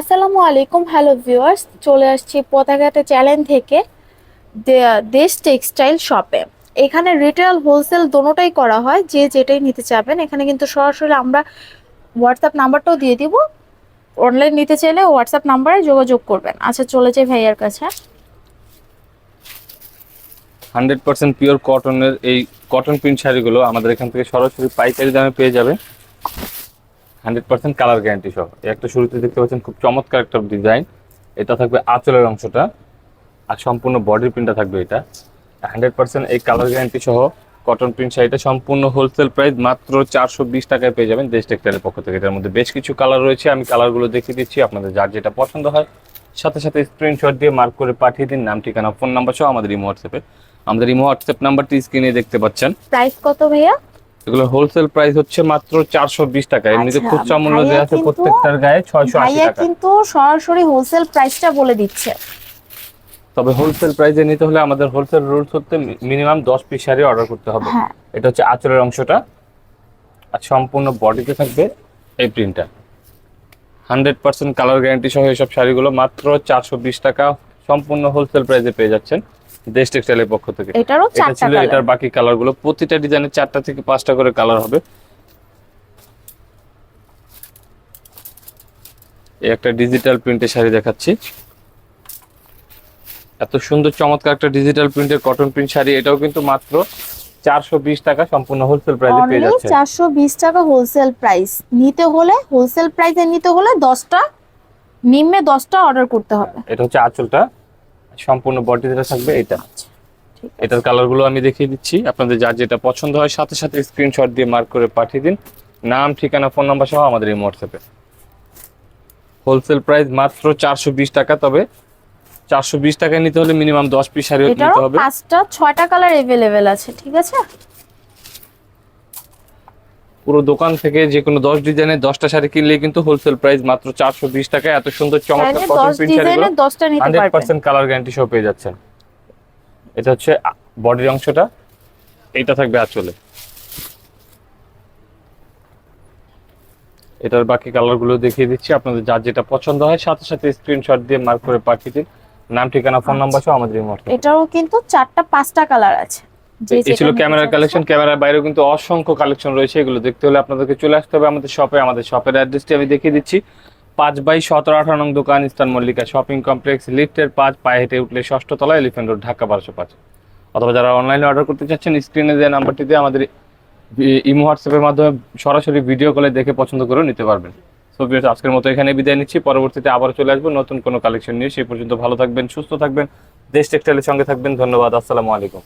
আসসালামু আলাইকুম, hello viewers. চলে আসছি পতাকাটা চ্যালেঞ্জ থেকে দেশ টেক্সটাইল শপে। এখানে রিটেল, হোলসেল দোনোটাই করা হয়, যে যেটাই নিতে চাবেন। এখানে কিন্তু সরাসরি আমরা হোয়াটসঅ্যাপ নাম্বারটাও দিয়ে দিব। অনলাইন নিতে চাইলে হোয়াটসঅ্যাপ নাম্বারে যোগাযোগ করবেন। আচ্ছা চলে যাই ভাইয়ার কাছে। হান্ড্রেড পার্সেন্ট পিওর কটনের এই কটন প্রিন্ট শাড়িগুলো আমাদের এখান থেকে সরাসরি পাইকারি দামে পেয়ে যাবে হান্ড্রেড পার্সেন্ট কালার গ্যারান্টি সহ। একটা শুরুতে দেখতে পাচ্ছেন খুব চমৎকার একটা ডিজাইন। এটা থাকবে আঁচলের অংশটা আর সম্পূর্ণ বডির প্রিন্টটা থাকবে এটা। হান্ড্রেড পার্সেন্ট এই কালার গ্যারান্টি সহ কটন প্রিন্ট শাড়িটা সম্পূর্ণ হোলসেল প্রাইস মাত্র চারশো বিশ টাকায় পেয়ে যাবেন দেশ টেক্সটাইলের পক্ষ থেকে। এটার মধ্যে বেশ কিছু কালার রয়েছে, আমি কালারগুলো দেখিয়ে দিচ্ছি, আপনাদের যার যেটা পছন্দ হয়। সাথে সাথে স্ক্রিনশট দিয়ে মার্ক করে পাঠিয়ে দিন, নাম, ঠিকানা ফোন নাম্বার সহ আমাদের ইমো হোয়াটসঅ্যাপে আমাদের ইমো হোয়াটসঅ্যাপ নাম্বারটি স্ক্রিনে দেখতে পাচ্ছেন। প্রাইস কত ভাইয়া? এগুলো হোলসেল প্রাইস হচ্ছে মাত্র চারশো বিশ টাকা। এমনিতে আচ্ছা, খুচরা মূল্য দেওয়া আছে প্রত্যেকটার গায়ে ছয়শো আশি ভাইয়া টাকা। কিন্তু সরাসরি হোলসেল প্রাইসটা বলে দিচ্ছে। তবে হোলসেল প্রাইসে নিতে হলে আমাদের হোলসেল রুলস হচ্ছে মিনিমাম দশ পিস শাড়ি অর্ডার করতে হবে। হ্যাঁ। এটা হচ্ছে আঁচলের অংশটা। আর সম্পূর্ণ বডিতে থাকবে এই প্রিন্টটা হান্ড্রেড পার্সেন্ট কালার গ্যারান্টি সহ এইসব শাড়িগুলো মাত্র চারশো বিশ টাকা সম্পূর্ণ হোলসেল প্রাইসে পেয়ে যাচ্ছেন। দেশ টেক্সটাইলের পক্ষ থেকে। এটারও চারটা ছিল কালার এটার বাকি কালারগুলো প্রতিটা ডিজাইনের চারটা থেকে পাঁচটা করে কালার হবে। এই একটা ডিজিটাল প্রিন্টের শাড়ি দেখাচ্ছি। এত সুন্দর চমৎকার একটা ডিজিটাল প্রিন্টের কটন প্রিন্ট শাড়ি। এটাও কিন্তু মাত্র চারশো বিশ টাকা সম্পূর্ণ হোলসেল প্রাইসে পেয়ে যাচ্ছে চারশো বিশ টাকা হোলসেল প্রাইস নিতে হলে হোলসেল প্রাইসে নিতে হলে দশটা নিম্নে দশটা অর্ডার করতে হবে। এটা হচ্ছে আঁচলটা। সম্পূর্ণ বডি যেটা থাকবে এটা। এটার এটার কালারগুলো আমি দেখিয়ে দিচ্ছি। আপনাদের যার যেটা পছন্দ হয় সাথে সাথে স্ক্রিনশট দিয়ে মার্ক করে পাঠিয়ে দিন। নাম ঠিকানা ফোন নাম্বার সহ আমাদের এই হোয়াটসঅ্যাপে হোলসেল প্রাইস মাত্র চারশো বিশ টাকা তবে চারশো বিশ টাকায় নিতে হলে মিনিমাম দশ পিস শাড়ি নিতে হবে। পাঁচটা ছয়টা কালার এভেলেবেল আছে ঠিক আছে? পুরো দোকান থেকে যে কোনো দশ ডিজাইনের দশটা শাড়ি কিনলে কিন্তু হোলসেল প্রাইস মাত্র চারশো বিশ টাকায় এত সুন্দর চমৎকার হান্ড্রেড পার্সেন্ট কালার গ্যারান্টি সহ পেয়ে যাচ্ছেন। এটা হচ্ছে বডির অংশটা। এটা থাকবে আঁচলে। এটার বাকি কালারগুলো দেখিয়ে দিচ্ছি। আপনাদের যার যেটা পছন্দ হয় সাথে সাথে স্ক্রিনশট দিয়ে মার্ক করে পাঠিয়ে দিন। নাম ঠিকানা ফোন নাম্বার সহ আমাদের এটাও কিন্তু চারটা পাঁচটা কালার আছে। এই ছিল ক্যামেরার কালেকশন ক্যামেরার বাইরেও কিন্তু অসংখ্য কালেকশন রয়েছে এগুলো দেখতে হলে আপনাদেরকে চলে আসতে হবে আমাদের শপে আমাদের শপের অ্যাড্রেসটি আমি দেখিয়ে দিচ্ছি। পাঁচ বাই সতেরো আঠারো নং দোকান ইস্তান মল্লিকা শপিং কমপ্লেক্স লিফটের পাঁচ পায়ে হেঁটে উঠলে ষষ্ঠ তলা এলিফেন্ট রোড ঢাকা বারোশো পাঁচ। অথবা যারা অনলাইনে অর্ডার করতে চাচ্ছেন স্ক্রিনে দেওয়া নাম্বারটিতে আমাদের ইমো হোয়াটসঅ্যাপের মাধ্যমে সরাসরি ভিডিও কলে দেখে পছন্দ করে নিতে পারবেন। সো আজকের মতো এখানে বিদায় নিচ্ছি। পরবর্তীতে আবার চলে আসব নতুন কোনো কালেকশন নিয়ে। সেই পর্যন্ত ভালো থাকবেন সুস্থ থাকবেন। দেশ টেক্সটাইলের সঙ্গে থাকবেন। ধন্যবাদ আসসালামু আলাইকুম।